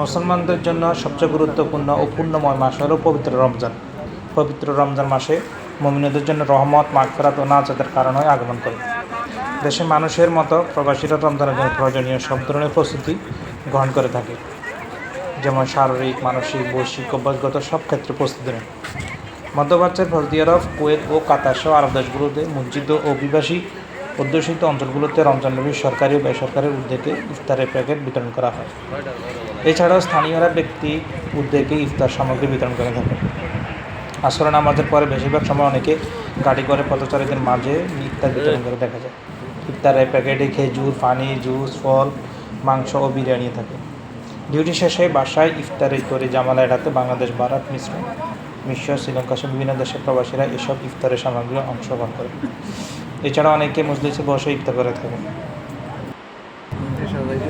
মুসলমানদের জন্য সবচেয়ে গুরুত্বপূর্ণ ও পুণ্যময় মাস হল পবিত্র রমজান। পবিত্র রমজান মাসে মমিনদের জন্য রহমত, মাগফিরাত ও নাজাতের কারণ হয়ে আগমন করে। দেশে মানুষের মতো প্রবাসীরা রমজানের জন্য প্রয়োজনীয় সব ধরনের প্রস্তুতি গ্রহণ করে থাকে। যেমন শারীরিক, মানসিক, বৈশ্বিক, অভ্যাসগত সব ক্ষেত্রে প্রস্তুতি নেয়। মধ্যপ্রাচ্যের আরব কুয়েত ও কাতার সহ আরব দেশগুলোতে মসজিদ ও অভিবাসী অধ্যুষিত অঞ্চলগুলোতে রমজান নবী সরকারি ও বেসরকারি উদ্যোগে ইফতারের প্যাকেট বিতরণ করা হয়। এছাড়াও স্থানীয়রা ব্যক্তি উদ্যোগে ইফতার সামগ্রী বিতরণ করে থাকে। আসরে নামাজের পরে বেশিরভাগ সময় অনেকে গাড়ি করে, পথচারীদের মাঝে ইফতার বিতরণ করে দেখা যায়। ইফতারের প্যাকেটে খেজুর, পানি, জুস, ফল, মাংস ও বিরিয়ানি থাকে। ডিউটি শেষে বাসায় ইফতারি করে জামালা এড়াতে বাংলাদেশ ভারত মিশ্র মিশ্র, শ্রীলঙ্কা সহ বিভিন্ন দেশের প্রবাসীরা এসব ইফতারের সামগ্রী অংশগ্রহণ করে। এছাড়া অনেকে মজলিসে বসে ইফতার করে থাকেন। সবাইকে